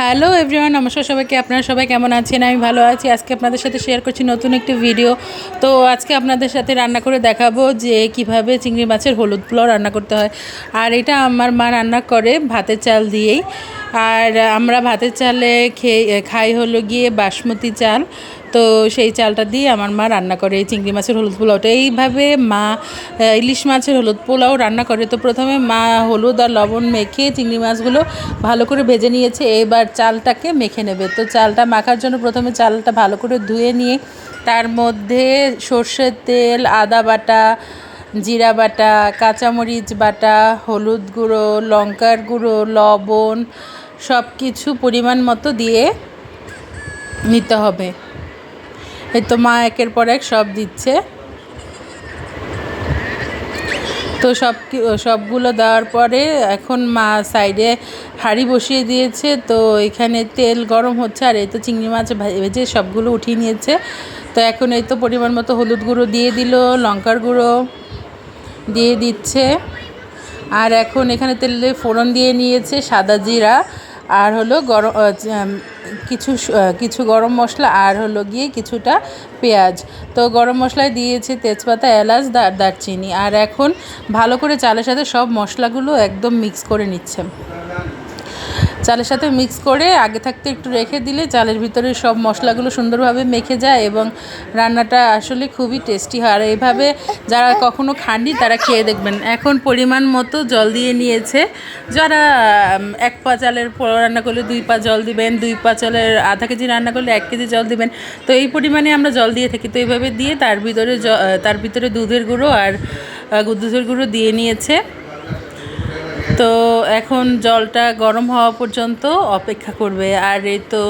Hello everyone, নমস্কার সবাইকে। আপনারা সবাই কেমন আছেন? আমি ভালো আছি। আজকে আপনাদের সাথে শেয়ার করছি নতুন একটি ভিডিও তো আজকে আপনাদের সাথে রান্না করে দেখাবো যে কীভাবে চিংড়ি মাছের হলুদ পোলাও রান্না করতে হয়। আর এটা আমার মা রান্না করে ভাতের চাল দিয়েই। আর আমরা ভাতের চালে খেয়ে, খাই হলো গিয়ে বাসমতি চাল। তো সেই চালটা দিয়ে আমার মা রান্না করে, এই চিংড়ি মাছের হলুদ পোলাওটা। এইভাবে মা ইলিশ মাছের হলুদ পোলাও রান্না করে। তো প্রথমে মা হলুদ আর লবণ মেখে চিংড়ি মাছগুলো ভালো করে ভেজে নিয়েছে। এবার চালটাকে মেখে নেবে। তো চালটা মাখার জন্য প্রথমে চালটা ভালো করে ধুয়ে নিয়ে, তার মধ্যে সর্ষের তেল, আদা বাটা, জিরা বাটা, কাঁচামরিচ বাটা, হলুদ গুঁড়ো, লঙ্কার গুঁড়ো, লবণ সব কিছু পরিমাণ মতো দিয়ে নিতে হবে। এই তো মা একের পর এক সব দিচ্ছে। তো সব সবগুলো দেওয়ার পরে এখন মা সাইডে হাঁড়ি বসিয়ে দিয়েছে। তো এখানে তেল গরম হচ্ছে আর এই তো চিংড়ি মাছ ভেজে সবগুলো উঠিয়ে নিয়েছে। তো এখন এই তো পরিমাণ মতো হলুদ গুঁড়ো দিয়ে দিল, লঙ্কার গুঁড়ো দিয়ে দিচ্ছে। আর এখন এখানে তেলে ফোড়ন দিয়ে নিয়েছে সাদা জিরা। আর হলো গরম কিছু কিছু গরম মশলা আর হলো গিয়ে কিছুটা পেঁয়াজ। তো গরম মশলায় দিয়েছি তেজপাতা, এলাচ দারচিনি। আর এখন ভালো করে চালের সাথে সব মশলাগুলো একদম মিক্স করে নিচ্ছে চালের সাথে মিক্স করে আগে থাকতে একটু রেখে দিলে চালের ভিতরে সব মশলাগুলো সুন্দরভাবে মেখে যায় এবং রান্নাটা আসলে খুবই টেস্টি হয়। আর এইভাবে যারা কখনো খাননি তারা খেয়ে দেখবেন। এখন পরিমাণ মতো জল দিয়ে নিয়েছে। যারা এক পা চালের রান্না করলে দুই পা জল দিবেন, দুই পা চালের আধা কেজি রান্না করলে এক কেজি জল দিবেন। তো এই পরিমাণে আমরা জল দিয়ে থাকি। তো এইভাবে দিয়ে তার ভিতরে তার ভিতরে দুধের গুঁড়ো আর দুধের গুঁড়ো দিয়ে নিয়েছে। তো এখন জলটা গরম হওয়া পর্যন্ত অপেক্ষা করবে। আর এই তো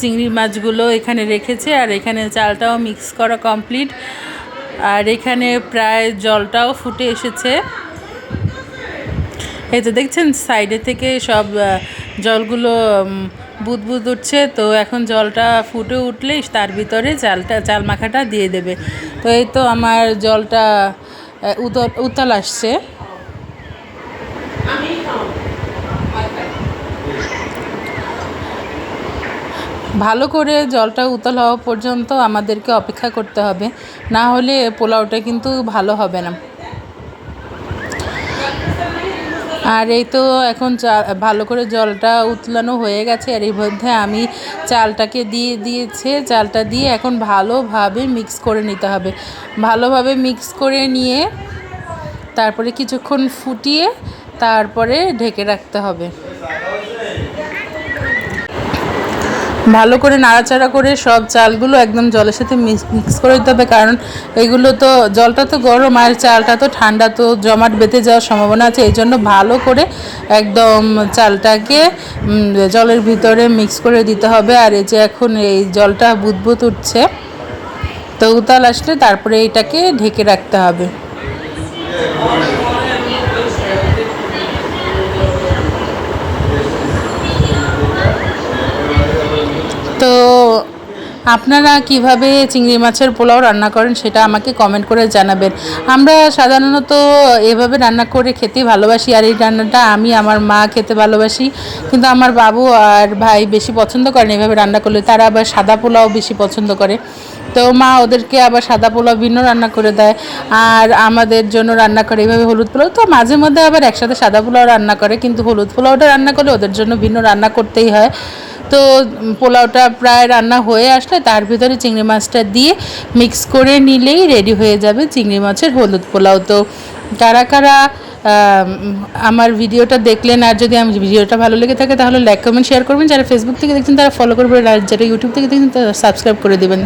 চিংড়ি মাছগুলো এখানে রেখেছে আর এখানে চালটাও মিক্স করা কমপ্লিট আর এখানে প্রায় জলটাও ফুটে এসেছে। এই তো দেখছেন সাইডে থেকে সব জলগুলো বুদবুদ উঠছে। তো এখন জলটা ফুটে উঠলেই তার ভিতরে চালটা, চাল মাখাটা দিয়ে দেবে। তো এই তো আমার জলটা উতল, উতাল আসছে। ভালো করে জলটা উতল হওয়া পর্যন্ত আমাদেরকে অপেক্ষা করতে হবে। না হলে পোলাওটা কিন্তু ভালো হবে না। আর এই তো এখন চা, ভালো করে জলটা উতলানো হয়ে গেছে। আর এর মধ্যে আমি চালটাকে দিয়ে দিয়েছে। চালটা দিয়ে এখন ভালোভাবে মিক্স করে নিতে হবে। ভালোভাবে মিক্স করে নিয়ে তারপরে কিছুক্ষণ ফুটিয়ে তারপরে ঢেকে রাখতে হবে। ভালো করে নাড়াচাড়া করে সব চালগুলো একদম জলের সাথে মিক্স করে দিতে হবে। কারণ এগুলো তো, জলটা তো গরম আর চালটা তো ঠান্ডা, তো জমাট বেঁধে যাওয়ার সম্ভাবনা আছে। এই জন্য ভালো করে একদম চালটাকে জলের ভিতরে মিক্স করে দিতে হবে। আর এই যে এখন এই জলটা বুদবুদ উঠছে, তো উতাল আসলে তারপরে এটাকে ঢেকে রাখতে হবে। তো আপনারা কীভাবে চিংড়ি মাছের পোলাও রান্না করেন সেটা আমাকে কমেন্ট করে জানাবেন। আমরা সাধারণত এভাবে রান্না করে খেতে ভালোবাসি আর এই রান্নাটা আমি, আমার মা খেতে ভালোবাসি। কিন্তু আমার বাবু আর ভাই বেশি পছন্দ করেন এভাবে রান্না করলে, তারা আবার সাদা পোলাও বেশি পছন্দ করে। তো মা ওদেরকে আবার সাদা পোলাও ভিন্ন রান্না করে দেয় আর আমাদের জন্য রান্না করে এইভাবে হলুদ পোলাও। তো মাঝে মধ্যে আবার একসাথে সাদা পোলাও রান্না করে, কিন্তু হলুদ পোলাওটা রান্না করলে ওদের জন্য ভিন্ন রান্না করতেই হয়। তো পোলাওটা প্রায় রান্না হয়ে আসলে তার ভিতরে চিংড়ি মাছটা দিয়ে মিক্স করে নিলেই রেডি হয়ে যাবে চিংড়ি মাছের হলুদ পোলাও। তো কারা কারা আমার ভিডিওটা দেখলেন আর যদি আমি ভিডিওটা ভালো লেগে থাকে তাহলে লাইক কমেন্ট শেয়ার করবেন। যারা ফেসবুক থেকে দেখছেন তারা ফলো করবেন আর যারা ইউটিউব থেকে দেখছেন তারা সাবস্ক্রাইব করে দেবেন।